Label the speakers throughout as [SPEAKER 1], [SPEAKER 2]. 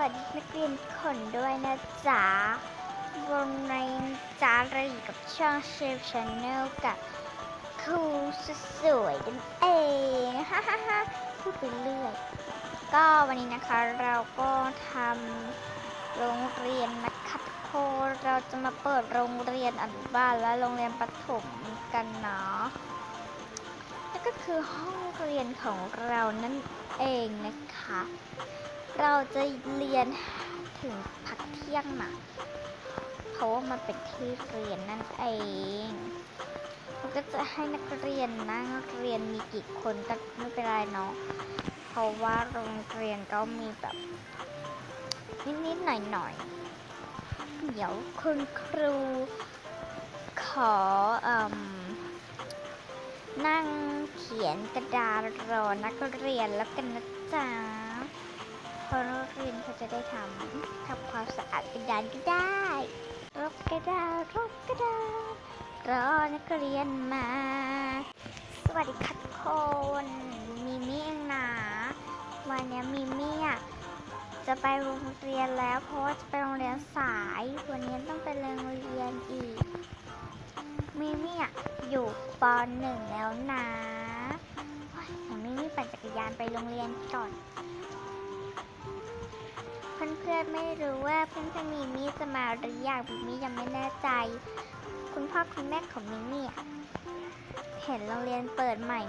[SPEAKER 1] วัสดีนักเรียนทุกคนด้วยนะจ๊ะวันนี้จ้าเราอยู่กับช่องเชฟชาแนลกับครูสวยๆกันเองฮ่าฮ่าฮ่าพูดไปเรื่อย ก็วันนี้นะคะเราก็ทำโรงเรียนนะคะทุกคนเราจะมาเปิดโรงเรียนอนุบาลและโรงเรียนประถมกันเนาะนั่นก็คือห้องเรียนของเรานั่นเองนะคะ เราจะเรียนถึงพักเที่ยงนะเพราะว่ามันเป็นที่เรียนนั่นเองมันก็จะให้นักเรียนนั่งเรียนมีกี่คนก็ไม่เป็นไรเนาะเพราะว่าโรงเรียนก็มีแบบนิดๆหน่อยๆเดี๋ยวคุณครูขออนั่งเขียนกระดาษรอนักเรียนแล้วกันนะจ๊ะ เพราะนักเรียนเขาจะได้ทำทำความสะอาดกระดานก็ได้รบกระดาษรบกระดาษรอนักเรียนมา สวัสดีค่ะทุกคนมีมี่เองนะวันนี้มีมี่อะจะไปโรงเรียนแล้ว เพราะว่าจะไปโรงเรียนสายวันนี้ต้องไปโรงเรียนอีกมิมี่อะอยู่ปหนึ่งแล้วนะอย่างมิมี่ปั่นจักรยานไปโรงเรียนก่อน เพื่อนๆไม่รู้ว่าเพื่อนๆมิมี่จะมาหรือยังมี่ยังไม่แน่ใจ คุณพ่อคุณแม่ของมิมี่เห็นโรงเรียนเปิดใหม่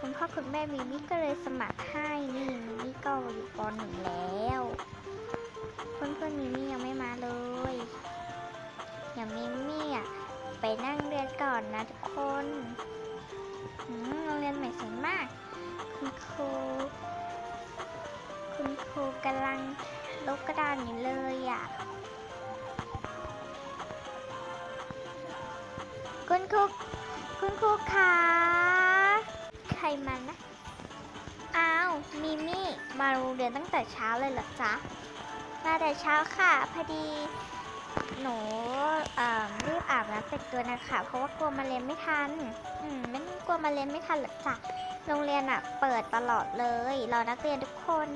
[SPEAKER 1] คุณพ่อคุณแม่มิมี่ก็เลยสมัครให้นี่มิมี่ก็อยู่ปหนึ่งแล้วเพื่อนๆมิมี่ยังไม่มาเลยอย่างมิมี่อะไปนั่งเรียนก่อนนะทุกคนโรงเรียนใหม่สวยมาก คุณครู คุณครูกำลัง ลบกระดานอยู่เลยอะคุณครูคุณครูคะใครมานะ อ้าว มิมี่ มาโรงเรียนตั้งแต่เช้าเลยเหรอจ๊ะ มาแต่เช้าค่ะ พอดี หนูเอ่อรีบอาบน้ำแต่งตัวนะคะ เพราะว่ากลัวมาเรียนไม่ทัน อืม ไม่กลัวมาเรียนไม่ทันหรอกจ้ะ โรงเรียนอะเปิดตลอดเลย รอนักเรียนทุกคน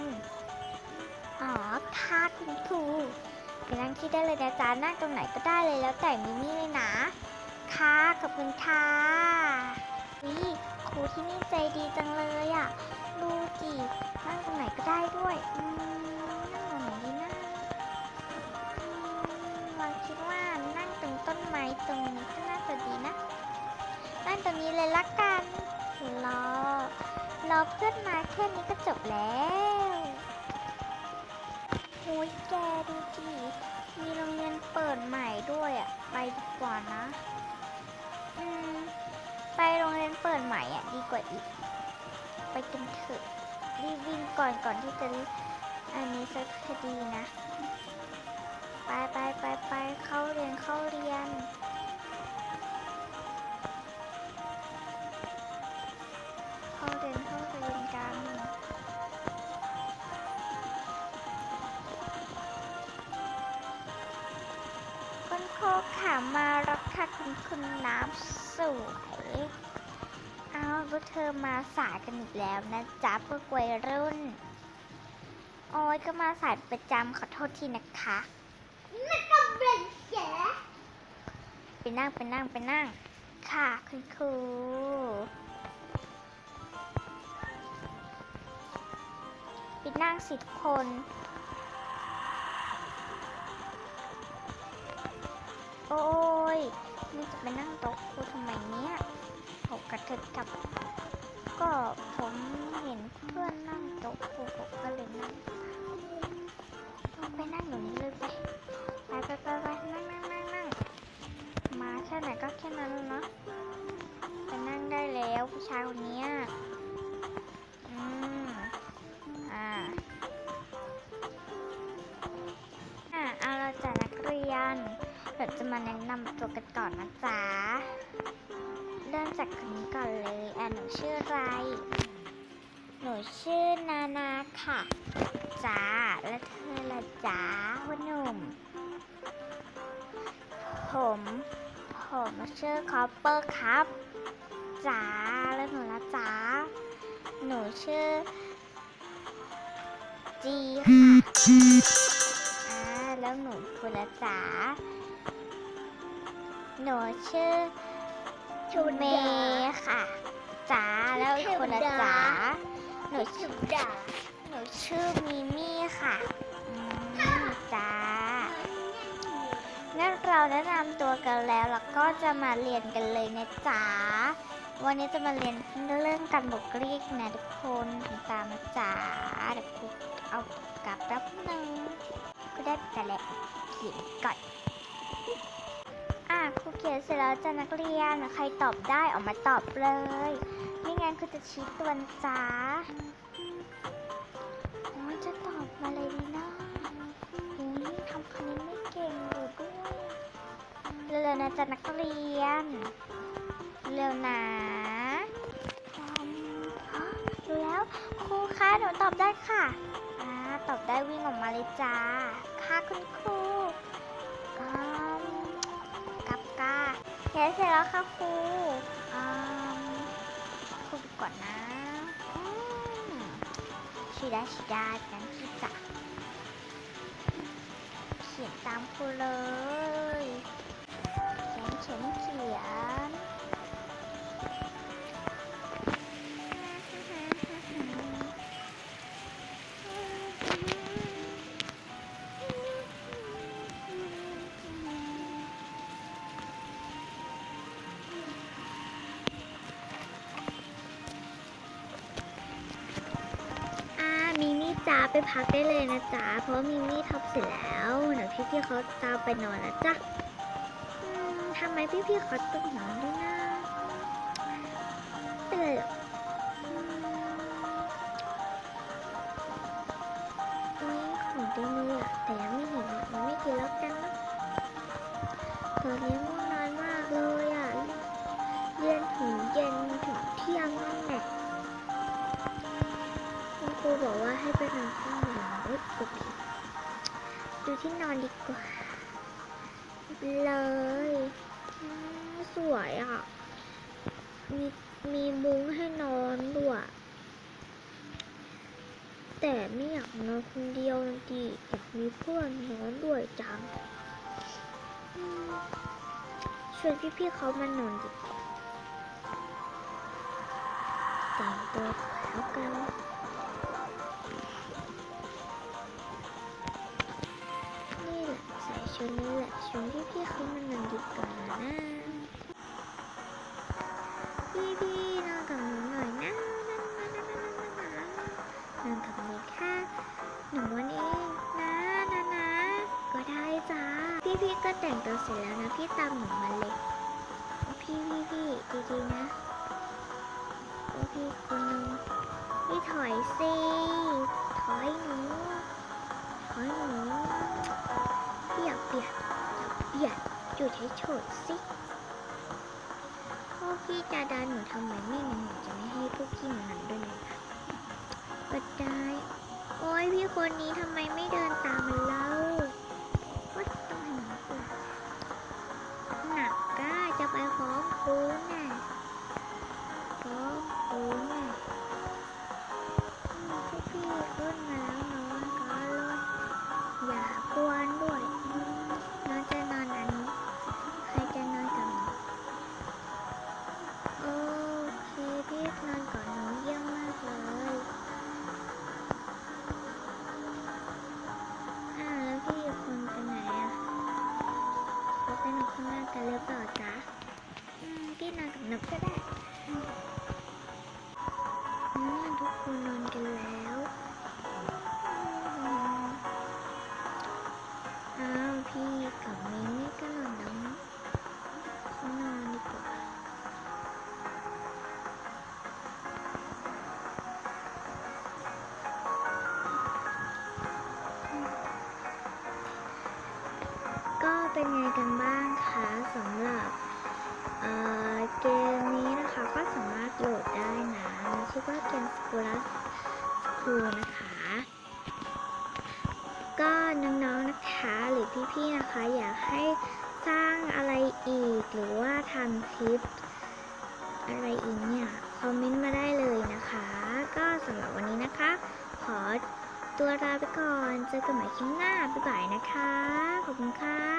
[SPEAKER 1] อ๋อ ค่ะคุณครูไปนั่งที่ได้เลยนะจ๊ะนั่งตรงไหนก็ได้เลยแล้วแต่มิมี่เลยนะ ค่ะ ขอบคุณค่ะวิครูที่นี่ใจดีจังเลยอะดูดินั่งตรงไหนก็ได้ด้วย อืมนั่งตรงไหนดีนะเราคิดว่านั่งตรงต้นไม้ตรงนี้ก็น่าจะดีนะ นั่งตรงนี้เลยละกันรอรอเพื่อนมาแค่นี้ก็จบแล้ว โอ้ยแกดูดิมีโรงเรียนเปิดใหม่ด้วยอะ ไปดีกว่านะ อืม ไปโรงเรียนเปิดใหม่อะ ดีกว่าอีก ไปกันเถอะ รีบวิ่งก่อนก่อนที่จะอันนี้สักคดีนะ ไปไปไปไปเข้าเรียนเข้าเรียน มารับค่ะคุณคุณน้ำสวยเอาพวกเธอมาสายกันอีกแล้วนะจ๊ะพวกวัยรุ่น โอ้ยก็มาสายประจำขอโทษทีนะคะไปนั่งไปนั่งไปนั่ง ค่ะคุณครูไปนั่งสิทุกคน โอ้ยนี่จะไปนั่งโต๊ะครูทำไมเนี่ยผมกระเถิบกับ ก็ผมเห็นเพื่อนนั่งโต๊ะครูผมก็เลยนั่งเอาไปนั่งอยู่นี้เลยไปไปไปไปไปนั่งนั่งนั่งนั่งมาแค่ไหนก็แค่นั้นเนาะไปนั่งได้แล้วผู้ชายคนเนี้ยอืมอ่าอ่าเอาเราจะนักเรียน เราจะมาแนะนำตัวกันก่อนนะจ๊ะ เริ่มจากคนนี้ก่อนเลยอะหนูชื่ออะไร หนูชื่อนานาค่ะจ้าแล้วเธอละจ้าพ่อหนุ่ม ผม ผมชื่อคอปเปอร์ครับจ๋าแล้วหนูละจ๋าหนูชื่อ จีค่ะ
[SPEAKER 2] อ่าแล้วหนูคุณละจ๋าหนูชื่อ
[SPEAKER 1] ชู
[SPEAKER 2] เมย์ค่ะจ๋าแล้วอีกคนละจ๋าหนู
[SPEAKER 1] ชื่
[SPEAKER 2] ชื่
[SPEAKER 1] อ
[SPEAKER 2] อ
[SPEAKER 1] ดา
[SPEAKER 2] หนูชื่อมิมี่ค่ะอืมจ้างั้นเราแนะนำตัวกันแล้วแล้วก็จะมาเรียนกันเลยนะจ๊ะวันนี้จะมาเรียนเรื่องการบุกเรียกนะทุกคนตามมาจ๋าเดี๋ยวกูเอา กลับแป๊บนึงกูได้แต่ละเขียนก่อนอะครูเขียนเสร็จแล้วจ้ะนักเรียนใครตอบได้ออกมาตอบเลยไม่งั้นครูจะชี้ตัวนะจ้าโอ้ยจะตอบมาเลยดีนะโอ้ยทำคณิตไม่เก่งเลยด้วยเร็วๆนะจ๊ะนักเรียน เร็วนะอืมฮะดูแล้วครูคะหนูตอบได้ค่ะอ่า ตอบได้วิ่งออกมาเลยจ้า ค่ะคุณครูอืมกับกาเขียนเสร็จแล้วค่ะครูอืมครูดูก่อนนะอืมชีดาชีดางั้นที่จะเขียนตามครูเลย
[SPEAKER 1] ไปพักได้เลยนะจ๊ะ เพราะมิมี่ทำเสร็จแล้วเดี๋ยวพี่ๆเขาตามไปนอนแล้วจ้ะทำไมพี่พี่เขาต้องนอนด้วยนะ ดูที่นอนดีกว่า เลยสวยอะ มีมีมุ้งให้นอนด้วย แต่ไม่อยากนอนคนเดียวนะดิอยากมีเพื่อนนอนด้วยจังชวนพี่ๆเขามานอนดีกว่าแต่งตัวก่อนแล้วกัน ชุดนี้แหละชุดที่พี่เขามันนอนดีกว่านะพี่พี่นอนกับหนูหน่อยนะนอนกับหนูค่ะหนูวันเองนะนะนะก็ได้จ้าพี่พี่ก็แต่งตัวเสร็จแล้วนะพี่ตามหนูมาเลยพี่พี่พี่ดีๆนะพี่คนนึงพี่ถอยสิ อยู่เฉยๆสิพ่อพี่จะดันหนูทำไมไม่งั้นหนูจะไม่ให้พวกพี่หนูนั่นด้วยนะคะก็ได้ โอ้ยพี่คนนี้ทำไมไม่เดินตามมันเล่า ทุกคนนอนกันแล้วอ้าวพี่กับมิมี่ก็นอนแล้วเขานอนดีกว่าก็เป็นไงกันบ้างคะสำหรับ เกมนี้นะคะก็สามารถโหลดได้นะชื่อว่าเกมสกูลัสคูนะคะ ก็น้องๆนะคะหรือพี่ๆนะคะ อยากให้สร้างอะไรอีกหรือว่าทำคลิปอะไรอีกเนี่ย คอมเมนต์มาได้เลยนะคะ ก็สำหรับวันนี้นะคะ ขอตัวลาไปก่อน เจอกันใหม่คลิปหน้า บ๊ายบายนะคะ ขอบคุณค่ะ